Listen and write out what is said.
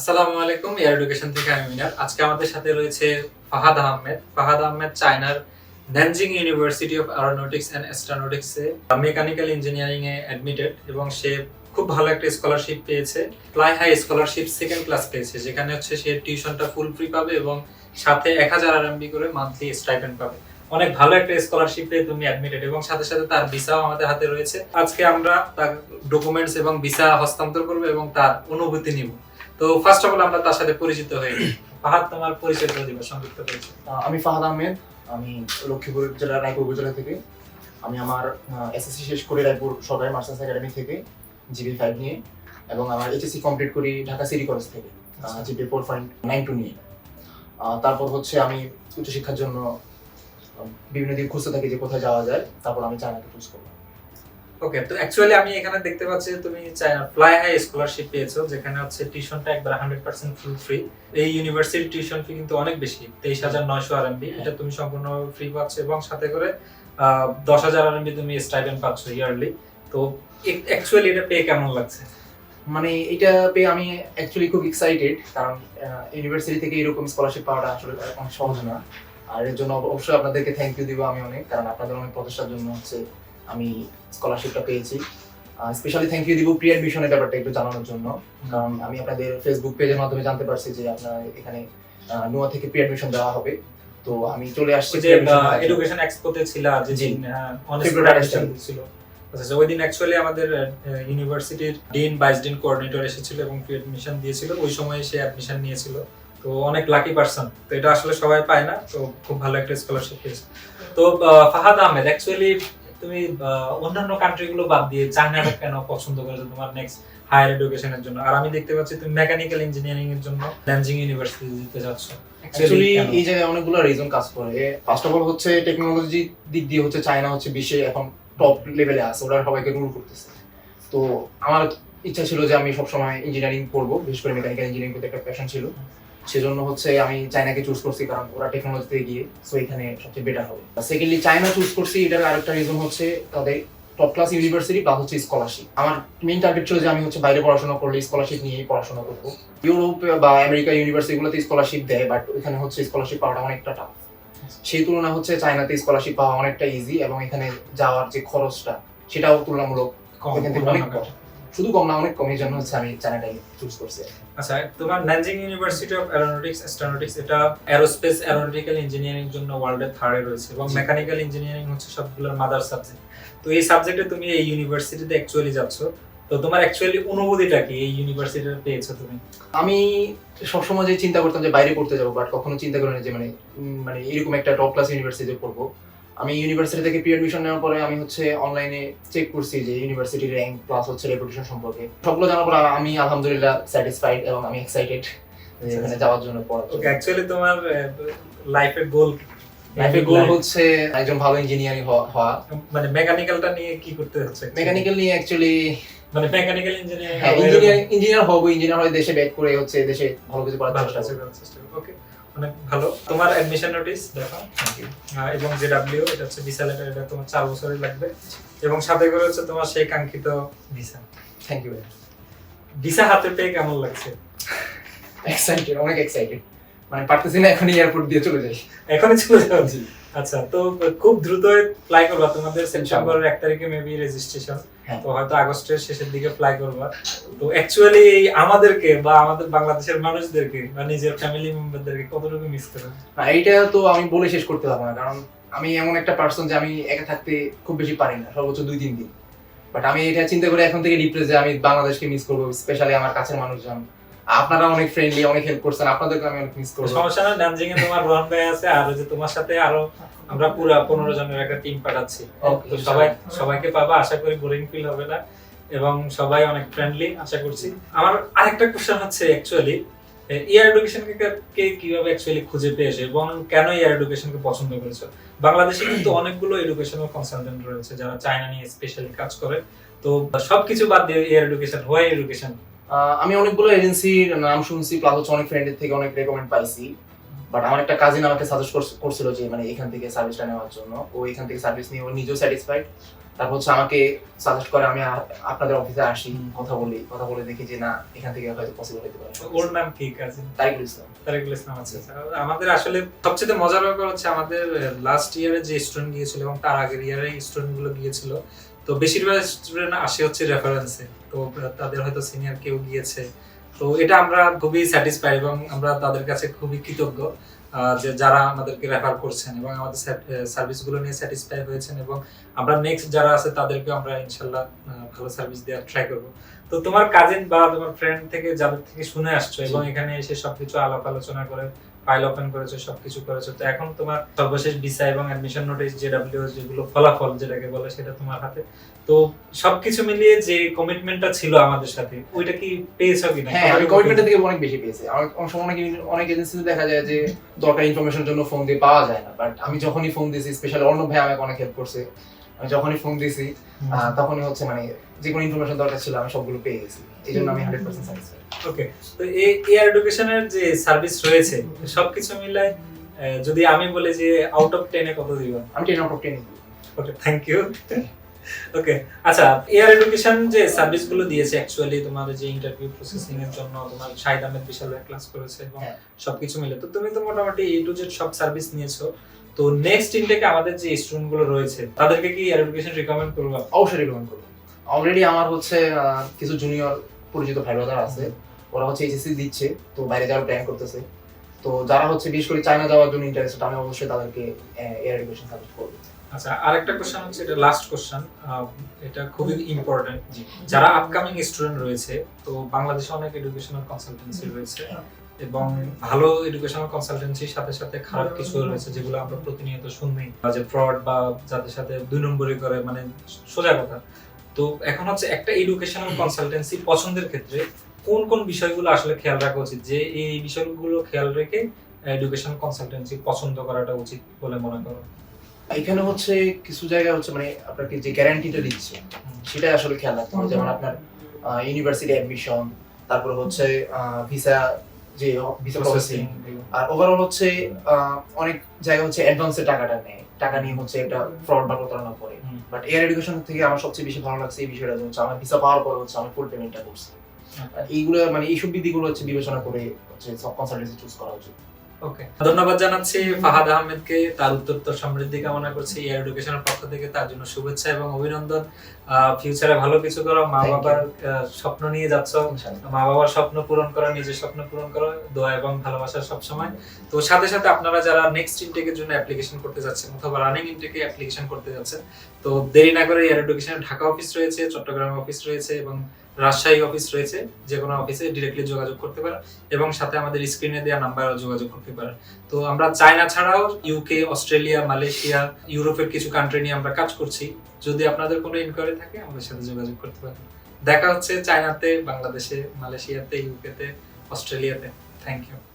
আসসালামু আলাইকুম air education থেকে আমি মিনার আজকে আমাদের সাথে রয়েছে ফাহাদ আহমেদ। ফাহাদ আহমেদ চায়নার Nanjing university of aeronautics and astronautics mechanical engineering A admitted এবং সে খুব ভালো একটা স্কলারশিপ পেয়েছে। Fly high scholarship second class পেয়েছে, যেখানে হচ্ছে সে টিউশনটা ফুল ফ্রি পাবে এবং সাথে এক হাজার আরএমবি করে মান্থলি স্টাইপেন্ড পাবে। অনেক ভালো একটা স্কলারশিপ পেয়ে তুমি অ্যাডমিটেড এবং সাথে সাথে তার ভিসাও আমাদের হাতে রয়েছে। আজকে আমরা তার ডকুমেন্টস এবং ভিসা হস্তান্তর করব এবং তার অনুভূতি নিব। তো ফার্স্ট অফ অল আমরা তার সাথে পরিচিত নিই। ফাহাদ তোমার পরিচয় করে দিবা সংক্ষিপ্ত পরিচয়। আমি ফাহাদ আহমেদ আমি লক্ষ্মীপুর জেলার রায়পুর উপজেলা থেকে। আমি আমার এসএসসি শেষ করি রায়পুর সরকারি মাস্টার্স একাডেমি থেকে জিবি ফাইভ নিয়ে এবং আমার এইচএসসি কমপ্লিট করি ঢাকা সিটি কলেজ থেকে GPA four point nine two নিয়ে। তারপর হচ্ছে আমি উচ্চশিক্ষার জন্য বিভিন্ন দিক খুঁজতে থাকি যে কোথায় যাওয়া যায় তারপর আমি চায়নাকে চুজ করব ওকে তো অ্যাকচুয়ালি আমি এখানে দেখতে পাচ্ছি যে তুমি ফ্লাই হাই স্কলারশিপ পেয়েছ যেখানে হচ্ছে টিউশনটা একবার হান্ড্রেড পার্সেন্ট ফুল ফ্রি এই ইউনিভার্সিটি টিউশন ফি কিন্তু অনেক বেশি তেইশ হাজার নয়শো আরএমবি এটা তুমি সম্পূর্ণ ফ্রি পাচ্ছ এবং সাথে করে দশ হাজার আরএমবি তুমি স্টাইপেন্ড পাচ্ছ ইয়ারলি তো অ্যাকচুয়ালি এটা পেয়ে কেমন লাগছে? মানে এটা পেয়ে আমি অ্যাকচুয়ালি খুব এক্সাইটেড কারণ ইউনিভার্সিটি থেকে এরকম স্কলারশিপ পাওয়াটা আসলে অনেক সহজ না। আর এর জন্য অবশ্যই আপনাদেরকে থ্যাংক ইউ দিব আমি অনেক কারণ আপনাদের অনেক প্রচেষ্টার জন্য হচ্ছে আমি স্কলারশিপটা পেয়েছি। স্পেশালি থ্যাংক ইউ দিব প্রি অ্যাডমিশনের ব্যাপারটা একটু জানানোর জন্য। কারণ আমি আপনাদের ফেসবুক পেজের মাধ্যমে জানতে পারছি যে আপনার এখানে নোয়া থেকে প্রি অ্যাডমিশন দেওয়া হবে। তো আমি চলে আসছি যে। এডুকেশন এক্সপোতে ছিল যে ছিল। আচ্ছা আচ্ছা, ওই দিন অ্যাকচুয়ালি আমাদের ইউনিভার্সিটির ডিন ভাইস ডিন কোঅর্ডিনেটর এসেছিল এবং প্রি অ্যাডমিশন দিয়েছিল। ওই সময় সে অ্যাডমিশন নিয়েছিল। তো অনেক লাকি পারসন তো এটা আসলে সবাই পায় না। তো খুব ভালো একটা স্কলারশিপ পেয়েছে। তো ফাহাদ আহমেদ অ্যাকচুয়ালি তুমি অন্যান্য কান্ট্রিগুলো বাদ দিয়ে চায়নাটা কেন পছন্দ করেছ তোমার নেক্সট হায়ার এডুকেশনের জন্য? আর আমি দেখতে পাচ্ছি তুমি মেকানিক্যাল ইঞ্জিনিয়ারিং এর জন্য ল্যানজিং ইউনিভার্সিটি দিতে যাচ্ছ। অ্যাকচুয়ালি এই জায়গায় অনেকগুলো রিজন কাজ করে। ফার্স্ট অফ অল হচ্ছে টেকনোলজি দিক দিয়ে হচ্ছে চায়না হচ্ছে বিশ্বে এখন টপ লেভেলে আছে ওরা সবাইকে রুল করতেছে। তো আমার ইচ্ছা ছিল যে আমি সবসময় ইঞ্জিনিয়ারিং করব বিশেষ করে মেকানিক্যাল ইঞ্জিনিয়ারিং করতে একটা প্যাশন ছিল। সেজন্য হচ্ছে আমি চায়নাকে চুজ করছি কারণ ওরা টেকনোলজিতে গিয়ে সো এখানে সবচেয়ে বেটার হবে। সেকেন্ডলি চায়না চুজ করছি এটার আরেকটা রিজন হচ্ছে তাদের টপ ক্লাস ইউনিভার্সিটি প্লাস হচ্ছে স্কলারশিপ আমার মেইন টার্গেট ছিল যে আমি হচ্ছে বাইরে পড়াশোনা করলে স্কলারশিপ নিয়েই পড়াশোনা করব। ইউরোপ বা আমেরিকা ইউনিভার্সিটিগুলোতে স্কলারশিপ দেয় বাট ওখানে হচ্ছে স্কলারশিপ পাওয়াটা অনেকটা টাফ সেই তুলনায় হচ্ছে চায়নাতে স্কলারশিপ পাওয়া অনেকটা ইজি এবং এখানে যাওয়ার যে খরচটা সেটাও তুলনামূলক অনেক শুধু কম না অনেক কম। এই জন্য হচ্ছে আমি চায়নাটাই চুজ করছি। আচ্ছা তোমার Nanjing university of aeronautics astronautics এটা অ্যারোস্পেস অ্যারোনটিক্যাল ইঞ্জিনিয়ারিং জন্য ওয়ার্ল্ডের থার্ডে রয়েছে এবং মেকানিক্যাল ইঞ্জিনিয়ারিং হচ্ছে সবগুলোর মাদার সাবজেক্ট তো এই সাবজেক্টে তুমি এই ইউনিভার্সিটিতে অ্যাকচুয়ালি যাচ্ছ। তো তোমার অ্যাকচুয়ালি অনুভূতিটা কি? এই ইউনিভার্সিটিতে পেয়েছ তুমি? আমি সবসময় যে চিন্তা করতাম যে বাইরে পড়তে যাব বাট কখনো চিন্তা করিনি যে মানে মানে এরকম একটা টপ ক্লাস ইউনিভার্সিটিতে পড়ব। আমি ইউনিভার্সিটি থেকে প্রি অ্যাডমিশন নেওয়ার পরে আমি হচ্ছে অনলাইনে চেক করছি যে ইউনিভার্সিটির র্যাঙ্ক প্লাস হচ্ছে রেপুটেশন সম্পর্কে। সবগুলো জানার পর আমি আলহামদুলিল্লাহ স্যাটিসফাইড এবং আমি এক্সাইটেড এখানে যাওয়ার জন্য পড়ার ওকে অ্যাকচুয়ালি তোমার লাইফের গোল লাইফের গোল হচ্ছে একজন ভালো ইঞ্জিনিয়ারিং হওয়া মানে মেকানিক্যালটা নিয়ে কি করতে হচ্ছে? মেকানিক্যাল নিয়ে অ্যাকচুয়ালি মানে মেকানিক্যাল ইঞ্জিনিয়ারিং ইঞ্জিনিয়ার ইঞ্জিনিয়ার হব ইঞ্জিনিয়ার হয়ে দেশে ব্যাক করে হচ্ছে দেশে ভালো কিছু করার চেষ্টা করব। ওকে অনেক ভালো। তোমার অ্যাডমিশন নোটিস দেখো। এবং যে ডাব্লিউ এটা হচ্ছে ভিসা লেটার এটা তোমার চার বছরই লাগবে। এবং সাথে করে হচ্ছে তোমার সেই কাঙ্ক্ষিত ভিসা থ্যাংক ইউ ভিসা হাতে পেয়ে কেমন লাগছে? এক্সাইটেড অনেক এক্সাইটেড মানে পারতেছি না এখন এয়ারপোর্ট দিয়ে চলে যাই। এখনই চলে যাও। আচ্ছা তো খুব ফ্লাই করবা তোমাদের সেপ্টেম্বরের এক তারিখে মেবি রেজিস্ট্রেশন হ্যাঁ। তো হয়তো আগস্টের শেষের দিকে ফ্লাই করবা। তো অ্যাকচুয়ালি আমাদেরকে বা আমাদের বাংলাদেশের মানুষদেরকে বা নিজের ফ্যামিলি মেম্বারদেরকে কতটুকু মিস করে এইটা তো আমি বলে শেষ করতে পারব না কারণ আমি এমন একটা পার্সন যে আমি একা থাকতে খুব বেশি পারি না সর্বোচ্চ দুই তিন দিন। বাট আমি এটা চিন্তা করে এখন থেকে ডিপ্রেস যে আমি বাংলাদেশকে মিস করব স্পেশালি আমার কাছের মানুষজন। আপনারা অনেক ফ্রেন্ডলি অনেক হেল্প করছেন আপনাদেরকে আমি অনেক মিস করব। সমস্যা না ডান্সিং এ তোমার রোহান ভাই আছে আর যে তোমার সাথে আরও আমরা পুরো পনেরো জনের একটা টিম পাঠাচ্ছি। তো সবাই সবাইকে পাবা আশা করি বোরিং ফিল হবে না। এবং সবাই অনেক ফ্রেন্ডলি আশা করছি। আমার আরেকটা কোশ্চেন হচ্ছে অ্যাকচুয়ালি ইয়ার এডুকেশন কে কীভাবে অ্যাকচুয়ালি খুঁজে পেয়েছে এবং কেন ইয়ার এডুকেশনকে পছন্দ করেছ? বাংলাদেশে কিন্তু অনেকগুলো এডুকেশনাল কনসালটেন্ট রয়েছে যারা চায়না নিয়ে স্পেশালি কাজ করে। তো সবকিছু বাদ দিয়ে ইয়ার এডুকেশন হোয়াই এডুকেশন আমি অনেকগুলো এজেন্সির নাম শুনছি প্লাস হচ্ছে অনেক ফ্রেন্ডের থেকে অনেক রেকমেন্ড পাইছি। বাট আমার একটা কাজিন আমাকে সাজেস্ট করছিল যে মানে এখান থেকে সার্ভিসটা নেওয়ার জন্য। ও এখান থেকে সার্ভিস নিয়ে ও নিজেও স্যাটিসফাইড তারপর হচ্ছে আমাকে সাজেস্ট করে আমি আপনাদের অফিসে আসি কথা বলি কথা বলে দেখি যে না এখান থেকে হয়তো পসিবল হতে পারে। ওর নাম কি কাজিন তারিকুল ইসলাম। তারেকুল ইসলাম আছে আমাদের আসলে সবচেয়ে মজার ব্যাপার হচ্ছে আমাদের লাস্ট ইয়ারে যে স্টুডেন্ট গিয়েছিল এবং তার আগের ইয়ারে স্টুডেন্টগুলো গিয়েছিল তো বেশিরভাগ স্টুডেন্ট আসে হচ্ছে রেফারেন্সে তো তাদের হয়তো সিনিয়র কেউ গিয়েছে। তো এটা আমরা খুবই স্যাটিসফাইড এবং আমরা তাদের কাছে খুবই কৃতজ্ঞ যে যারা আমাদেরকে রেফার করছেন এবং আমাদের সার্ভিসগুলো নিয়ে স্যাটিসফাই হয়েছেন এবং আমরা নেক্সট যারা আছে তাদেরকে আমরা ইনশাল্লাহ ভালো সার্ভিস দেওয়ার ট্রাই করব। তো তোমার কাজিন বা তোমার ফ্রেন্ড থেকে যাদের থেকে শুনে আসছো এবং এখানে এসে সবকিছু আলাপ আলোচনা করে ফাইল ওপেন করেছ সবকিছু করেছ। তো এখন তোমার সর্বশেষ ভিসা এবং অ্যাডমিশন নোটিশ জেডব্লিউ যেগুলো ফলাফল যেটাকে বলে সেটা তোমার হাতে। তো সবকিছু মিলিয়ে যে কমিটমেন্টটা ছিল আমাদের সাথে ওইটা কি পেয়েছ কিনা? হ্যাঁ আমি কমিটমেন্টের থেকে অনেক বেশি পেয়েছি। আমার অনেক সময় অনেক অনেক এজেন্সিতে দেখা যায় যে দরকার ইনফরমেশনের জন্য ফোন দিয়ে পাওয়া যায় না। বাট আমি যখনই ফোন দিয়েছি স্পেশালি অর্ণব ভাই আমাকে অনেক হেল্প করছে। আমি যখনই ফোন দিয়েছি তখনই হচ্ছে মানে যে কোনো ইনফরমেশন দরকার ছিল আমি সবগুলো পেয়ে গেছি। এই জন্য আমি হান্ড্রেড পার্সেন্ট স্যাটিসফাইড ওকে তো এই এয়ার এডুকেশনের যে সার্ভিস রয়েছে সবকিছু আহ, যদি আমি বলি যে আউট অফ টেনে কত দিবা? আমি ten out of ten okay thank you okay আচ্ছা এয়ার এডুকেশন যে সার্ভিসগুলো দিয়েছে অ্যাকচুয়ালি তোমার যে ইন্টারভিউ প্রসেসিং এর জন্য তোমার শাহিদ আহমেদ বিশাল ক্লাস করেছে এবং হ্যাঁ। সবকিছু মিলে। তো তুমি তো মোটামুটি এ টু জেড সব সার্ভিস নিয়েছো। তো নেক্সট ইনটেকে আমাদের যে স্টুডেন্টগুলো রয়েছে তাদেরকে কি এয়ার এডুকেশন রিকমেন্ড করবা? অবশ্যই রিকমেন্ড করব। অলরেডি আমার হচ্ছে কিছু জুনিয়র পরিচিত ভাই আছে। ওরা হচ্ছে এইচএসসি দিচ্ছে তো বাইরে যাওয়ার প্ল্যান করতেছে। তো যারা হচ্ছে বিশেষ করে চায়না যাওয়ার জন্য ইন্টারেস্টেড আমি অবশ্যই তাদেরকে এয়ার এডুকেশন সাজেস্ট করব। আচ্ছা আরেকটা কোশ্চেন হচ্ছে এটা লাস্ট কোশ্চেন এটা খুবই ইম্পর্টেন্ট জি। যারা আপকামিং স্টুডেন্ট রয়েছে তো বাংলাদেশে অনেক এডুকেশনাল কনসালটেন্সি রয়েছে এবং ভালো এডুকেশনাল কনসালটেন্সির সাথে সাথে খারাপ কিছু রয়েছে যেগুলো আমরা প্রতিনিয়ত শুনি বা যে ফ্রড বা যাদের সাথে দুই নম্বরই করে মানে সোজা কথা। তো এখন হচ্ছে একটা এডুকেশনাল কনসালটেন্সি পছন্দের ক্ষেত্রে কোন কোন বিষয়গুলো আসলে খেয়াল রাখা উচিত? যে এই বিষয়গুলো খেয়াল রেখে এডুকেশন কনসালটেন্সি পছন্দ করাটা উচিত বলে মনে করো। এখানে হচ্ছে কিছু জায়গায় হচ্ছে মানে আপনাকে যে গ্যারান্টিটা দিচ্ছে সেটাই আসলে খেয়াল রাখতে হবে। যেমন আপনার ইউনিভার্সিটি অ্যাডমিশন তারপরে হচ্ছে ভিসা যে ভিসা প্রসেসিং আর ওভারঅল হচ্ছে অনেক জায়গা হচ্ছে অ্যাডভান্সে টাকাটা নেয়। টাকা নিয়ে হচ্ছে একটা ফ্রড বা প্রতারণা করে। বাট এয়ার এডুকেশন থেকে আমার সবচেয়ে বেশি ভালো লাগছে এই বিষয়টা যে হচ্ছে আমার ভিসা পাওয়ার পর হচ্ছে আমি ফুল পেমেন্টটা করছি। এইগুলো মানে এইসব দিকগুলো হচ্ছে বিবেচনা করে হচ্ছে কনসালটেন্সি চুজ করা উচিত। ওকে ধন্যবাদ জানাচ্ছি ফাহাদ আহমেদকে তার উত্তরোত্তর সমৃদ্ধি কামনা করছি এয়ার এডুকেশনের পক্ষ থেকে তার জন্য শুভেচ্ছা এবং অভিনন্দন। ফিউচারে ভালো কিছু করো মা বাবার স্বপ্ন নিয়ে যাচ্ছ। মা বাবার স্বপ্ন পূরণ করো নিজের স্বপ্ন পূরণ করো দোয়া এবং ভালোবাসা সবসময়। তো সাথে সাথে আপনারা যারা নেক্সট ইনটেকের জন্য অ্যাপ্লিকেশন করতে যাচ্ছেন অথবা রানিং ইনটেকে অ্যাপ্লিকেশন করতে যাচ্ছেন তো দেরি না করে এয়ার এডুকেশনের ঢাকা অফিস রয়েছে চট্টগ্রাম অফিস রয়েছে এবং রাজশাহী অফিস রয়েছে যে কোনো অফিসে ডিরেক্টলি যোগাযোগ করতে পারেন এবং সাথে আমাদের স্ক্রিনে দেওয়া নাম্বারও যোগাযোগ করতে পারেন তো আমরা চায়না ছাড়াও ইউকে অস্ট্রেলিয়া মালয়েশিয়া ইউরোপের কিছু কান্ট্রি নিয়ে আমরা কাজ করছি। যদি আপনাদের কোনো ইনকোয়ারি থাকে, আমাদের সাথে যোগাযোগ করতে পারেন। দেখা হচ্ছে চায়নাতে, বাংলাদেশে, মালয়েশিয়াতে ইউকেতে অস্ট্রেলিয়াতে থ্যাংক ইউ